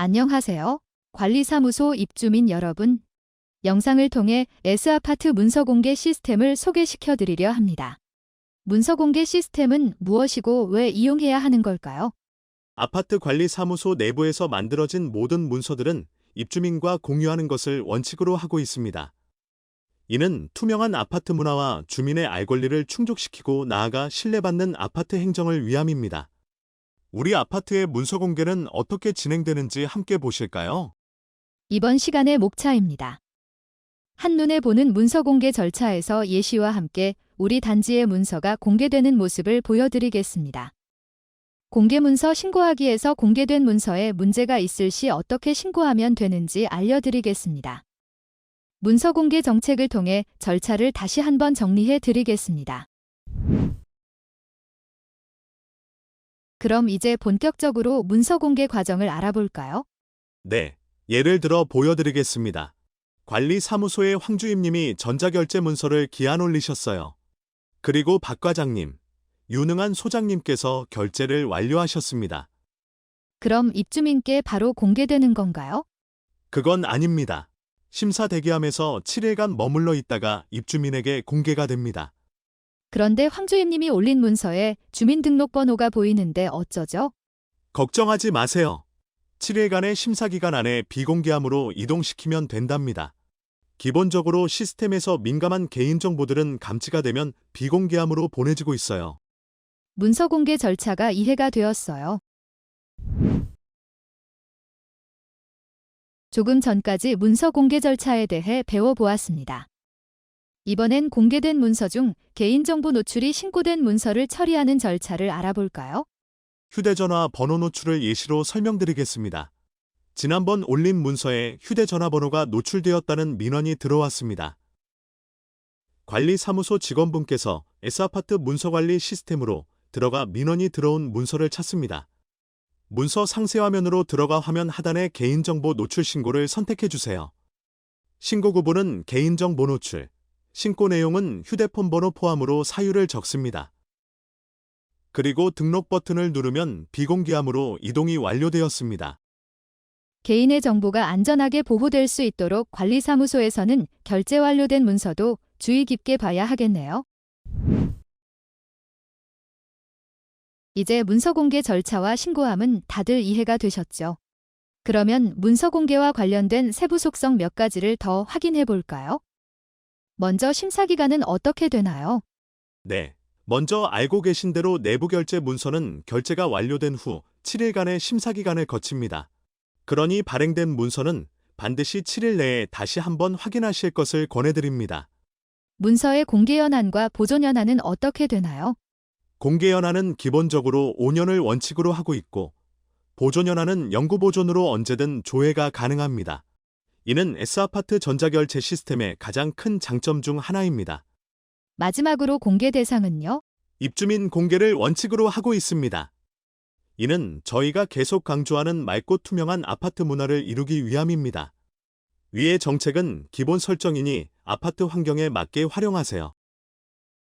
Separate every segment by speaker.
Speaker 1: 안녕하세요. 관리사무소 입주민 여러분. 영상을 통해 S아파트 문서 공개 시스템을 소개시켜 드리려 합니다. 문서 공개 시스템은 무엇이고 왜 이용해야 하는 걸까요?
Speaker 2: 아파트 관리 사무소 내부에서 만들어진 모든 문서들은 입주민과 공유하는 것을 원칙으로 하고 있습니다. 이는 투명한 아파트 문화와 주민의 알 권리를 충족시키고 나아가 신뢰받는 아파트 행정을 위함입니다. 우리 아파트의 문서 공개는 어떻게 진행되는지 함께 보실까요?
Speaker 1: 이번 시간의 목차입니다. 한눈에 보는 문서 공개 절차에서 예시와 함께 우리 단지의 문서가 공개되는 모습을 보여드리겠습니다. 공개 문서 신고하기에서 공개된 문서에 문제가 있을 시 어떻게 신고하면 되는지 알려드리겠습니다. 문서 공개 정책을 통해 절차를 다시 한번 정리해 드리겠습니다. 그럼 이제 본격적으로 문서 공개 과정을 알아볼까요?
Speaker 2: 네, 예를 들어 보여드리겠습니다. 관리 사무소의 황주임님이 전자결제 문서를 기한 올리셨어요. 그리고 박 과장님, 유능한 소장님께서 결제를 완료하셨습니다.
Speaker 1: 그럼 입주민께 바로 공개되는 건가요?
Speaker 2: 그건 아닙니다. 심사 대기함에서 7일간 머물러 있다가 입주민에게 공개가 됩니다.
Speaker 1: 그런데 황주임님이 올린 문서에 주민등록번호가 보이는데 어쩌죠?
Speaker 2: 걱정하지 마세요. 7일간의 심사 기간 안에 비공개함으로 이동시키면 된답니다. 기본적으로 시스템에서 민감한 개인정보들은 감지가 되면 비공개함으로 보내지고 있어요.
Speaker 1: 문서 공개 절차가 이해가 되었어요. 조금 전까지 문서 공개 절차에 대해 배워보았습니다. 이번엔 공개된 문서 중 개인정보 노출이 신고된 문서를 처리하는 절차를 알아볼까요?
Speaker 2: 휴대전화 번호 노출을 예시로 설명드리겠습니다. 지난번 올린 문서에 휴대전화 번호가 노출되었다는 민원이 들어왔습니다. 관리사무소 직원분께서 S아파트 문서관리 시스템으로 들어가 민원이 들어온 문서를 찾습니다. 문서 상세 화면으로 들어가 화면 하단의 개인정보 노출 신고를 선택해 주세요. 신고 구분은 개인정보 노출, 신고 내용은 휴대폰 번호 포함으로 사유를 적습니다. 그리고 등록 버튼을 누르면 비공개함으로 이동이 완료되었습니다.
Speaker 1: 개인의 정보가 안전하게 보호될 수 있도록 관리사무소에서는 결제 완료된 문서도 주의 깊게 봐야 하겠네요. 이제 문서 공개 절차와 신고함은 다들 이해가 되셨죠? 그러면 문서 공개와 관련된 세부 속성 몇 가지를 더 확인해 볼까요? 먼저 심사 기간은 어떻게 되나요?
Speaker 2: 네. 먼저 알고 계신 대로 내부 결제 문서는 결제가 완료된 후 7일간의 심사 기간을 거칩니다. 그러니 발행된 문서는 반드시 7일 내에 다시 한번 확인하실 것을 권해드립니다.
Speaker 1: 문서의 공개 연한과 보존 연한은 어떻게 되나요?
Speaker 2: 공개 연한은 기본적으로 5년을 원칙으로 하고 있고 보존 연한은 영구 보존으로 언제든 조회가 가능합니다. 이는 S아파트 전자결제 시스템의 가장 큰 장점 중 하나입니다.
Speaker 1: 마지막으로 공개 대상은요?
Speaker 2: 입주민 공개를 원칙으로 하고 있습니다. 이는 저희가 계속 강조하는 맑고 투명한 아파트 문화를 이루기 위함입니다. 위의 정책은 기본 설정이니 아파트 환경에 맞게 활용하세요.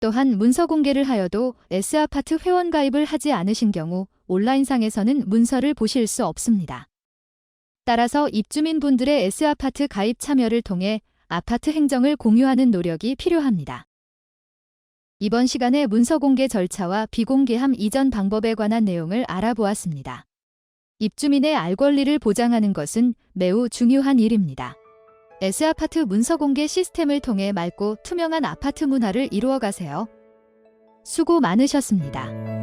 Speaker 1: 또한 문서 공개를 하여도 S아파트 회원 가입을 하지 않으신 경우 온라인상에서는 문서를 보실 수 없습니다. 따라서 입주민분들의 S아파트 가입 참여를 통해 아파트 행정을 공유하는 노력이 필요합니다. 이번 시간에 문서 공개 절차와 비공개함 이전 방법에 관한 내용을 알아보았습니다. 입주민의 알 권리를 보장하는 것은 매우 중요한 일입니다. S아파트 문서 공개 시스템을 통해 맑고 투명한 아파트 문화를 이루어 가세요. 수고 많으셨습니다.